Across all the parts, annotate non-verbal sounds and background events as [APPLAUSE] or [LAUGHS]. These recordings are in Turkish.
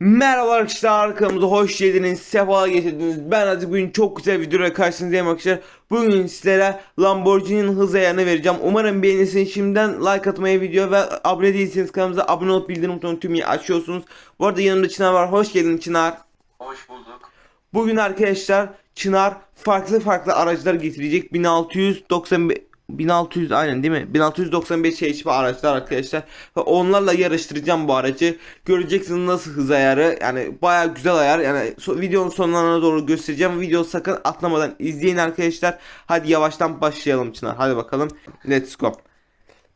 Merhaba arkadaşlar kanalımıza hoş geldiniz sefa getirdiniz. Ben Aziz bugün çok güzel videoyla karşınızdayım arkadaşlar. Bugün sizlere Lamborghini'nin hız ayarını vereceğim. Umarım beğenirsiniz. Şimdiden like atmayı video ve abone değilseniz kanalımıza abone olup bildirim butonunu tümüyle açıyorsunuz. Bu arada yanımda Çınar var. Hoş geldin Çınar. Hoş bulduk. Bugün arkadaşlar Çınar farklı farklı araçlar getirecek. 1695 1600 aynen değil mi? 1695 HP araçlar arkadaşlar. Ve onlarla yarıştıracağım bu aracı. Göreceksiniz nasıl hız ayarı. Yani baya güzel ayar. Yani so- videonun sonlarına doğru göstereceğim. Video sakın atlamadan izleyin arkadaşlar. Hadi yavaştan başlayalım Çınar. Hadi bakalım. Let's go.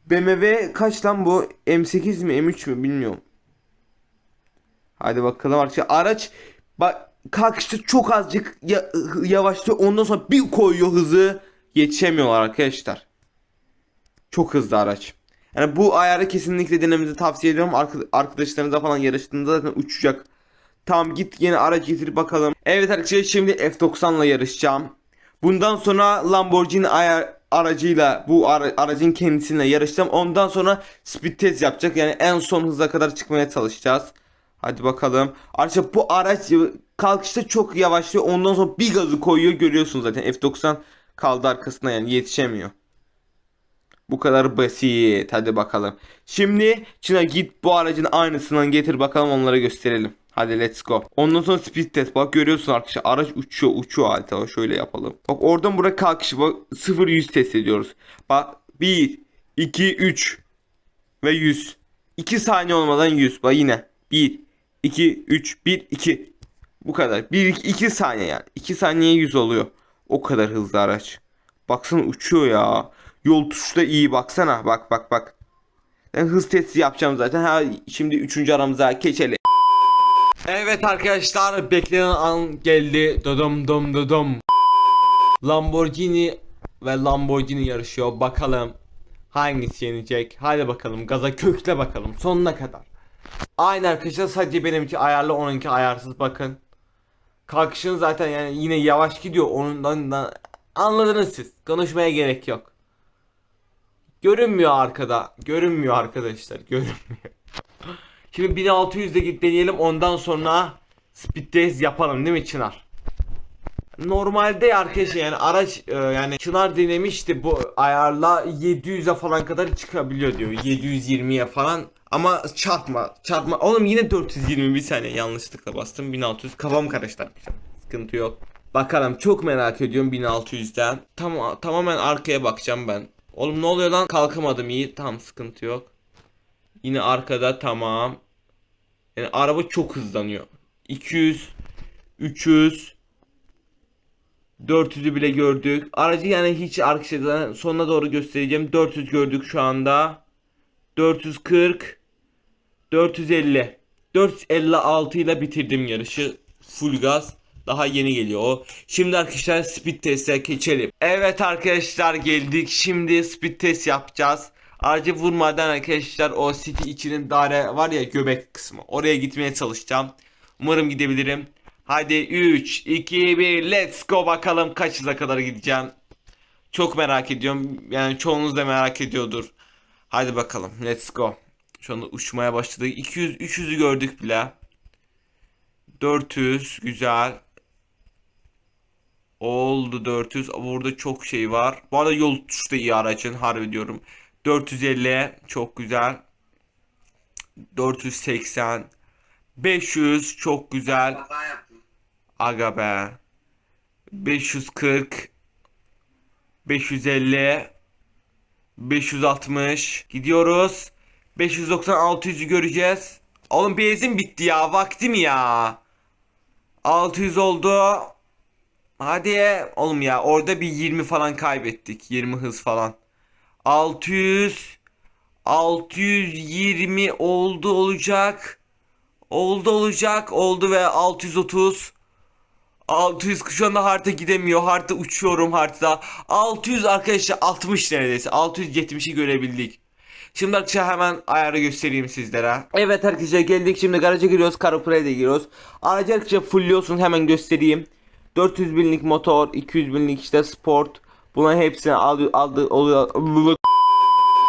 BMW kaç lan bu? M8 mi M3 mü bilmiyorum. Hadi bakalım arkadaşlar. Araç bak kalkışta çok azıcık ya, yavaşlıyor. Ondan sonra bir koyuyor hızı. Yetişemiyorlar arkadaşlar. Çok hızlı araç. Yani bu ayarı kesinlikle denemenizi tavsiye ediyorum. Arka- arkadaşlarınızla falan yarıştığında zaten uçacak. Tamam git yeni araç getir bakalım. Evet arkadaşlar şimdi F90 ile yarışacağım. Bundan sonra Lamborghini ayar aracıyla bu ara- aracın kendisiyle yarışacağım. Ondan sonra speed test yapacak. Yani en son hıza kadar çıkmaya çalışacağız. Hadi bakalım. Arkadaşlar bu araç kalkışta çok yavaşlıyor. Ondan sonra bir gazı koyuyor. Görüyorsunuz zaten F90 kaldı arkasında yani yetişemiyor. Bu kadar basit. Hadi bakalım. Şimdi Çınar git bu aracın aynısından getir bakalım onlara gösterelim. Hadi let's go. Ondan sonra speed test. Bak görüyorsun arkadaşlar araç uçuyor uçuyor halde. Şöyle yapalım. Bak oradan buraya kalkışı bak 0 100 test ediyoruz. Bak 1 2 3 ve 100. 2 saniye olmadan 100. Bak yine 1 2 3 1 2. Bu kadar. 1 2, 2 saniye yani. 2 saniye 100 oluyor. O kadar hızlı araç. Baksana uçuyor ya. Yol tuşu da iyi baksana. Bak bak bak. Ben hız testi yapacağım zaten. Ha şimdi üçüncü aramıza geçelim. Evet arkadaşlar beklenen an geldi. Dodum dum dodum. Lamborghini ve Lamborghini yarışıyor. Bakalım hangisi yenecek. Hadi bakalım gaza kökle bakalım sonuna kadar. Aynı arkadaşlar sadece benimki ayarlı onunki ayarsız bakın. Kalkışın zaten yani yine yavaş gidiyor. Ondan da anladınız siz. Konuşmaya gerek yok. Görünmüyor arkada. Görünmüyor arkadaşlar. [LAUGHS] Görünmüyor. Şimdi 1600'de git deneyelim. Ondan sonra speed test yapalım değil mi Çınar? Normalde arkadaşlar yani araç e, yani Çınar denemişti bu ayarla 700'e falan kadar çıkabiliyor diyor. 720'ye falan ama çarpma çarpma oğlum yine 420 bir saniye yanlışlıkla bastım 1600 kafam karıştı. Sıkıntı yok. Bakalım çok merak ediyorum 1600'den. Tam tamamen arkaya bakacağım ben. Oğlum ne oluyor lan kalkamadım iyi tamam sıkıntı yok. Yine arkada tamam. Yani araba çok hızlanıyor. 200 300 400'ü bile gördük. Aracı yani hiç arkadaşlar sonuna doğru göstereceğim. 400 gördük şu anda. 440 450 456 ile bitirdim yarışı. Full gaz. Daha yeni geliyor o. Şimdi arkadaşlar speed test'e geçelim. Evet arkadaşlar geldik. Şimdi speed test yapacağız. Aracı vurmadan arkadaşlar o city içinin daire var ya göbek kısmı. Oraya gitmeye çalışacağım. Umarım gidebilirim. Hadi 3, 2, 1 let's go bakalım kaç hıza kadar gideceğim. Çok merak ediyorum. Yani çoğunuz da merak ediyordur. Hadi bakalım let's go. Şu anda uçmaya başladık. 200, 300'ü gördük bile. 400 güzel. Oldu 400. Burada çok şey var. Bu arada yol tutuşu da iyi aracın harbi diyorum. 450 çok güzel. 480 500 çok güzel. Aga be. 540 550 560 gidiyoruz. 590 600'ü göreceğiz. Oğlum benzin bitti ya. Vaktim ya. 600 oldu. Hadi oğlum ya orada bir 20 falan kaybettik. 20 hız falan. 600 620 oldu olacak. Oldu olacak. Oldu ve 630 600 şu anda harita gidemiyor. Harita uçuyorum haritada. 600 arkadaşlar 60 neredeyse. 670'i görebildik. Şimdi arkadaşlar hemen ayarı göstereyim sizlere. Evet arkadaşlar geldik şimdi garaja giriyoruz. Karapra'ya giriyoruz. Aracı arkadaşlar fullliyorsun hemen göstereyim. 400 binlik motor, 200 binlik işte sport. Bunların hepsini aldı, aldı oluyor.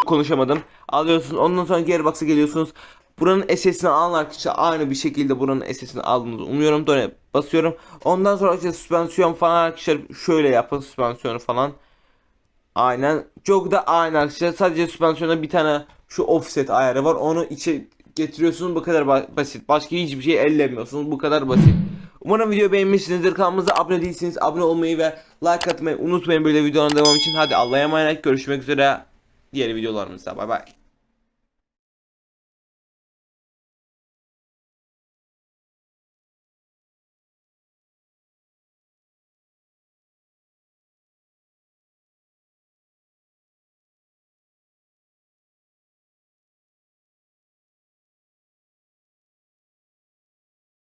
Konuşamadım. Alıyorsunuz. Ondan sonra gearbox'a geliyorsunuz. Buranın SS'ini alın arkadaşlar. Aynı bir şekilde buranın SS'ini aldığınızı umuyorum. Döne basıyorum. Ondan sonra işte süspansiyon falan arkadaşlar şöyle yapın süspansiyonu falan. Aynen. Çok da aynı arkadaşlar. Sadece süspansiyonda bir tane şu offset ayarı var. Onu içe getiriyorsunuz. Bu kadar ba- basit. Başka hiçbir şey ellemiyorsunuz. Bu kadar basit. Umarım video beğenmişsinizdir. Kanalımıza abone değilseniz abone olmayı ve like atmayı unutmayın böyle videoların devam için. Hadi Allah'a emanet. Görüşmek üzere. Diğer videolarımızda. Bay bay.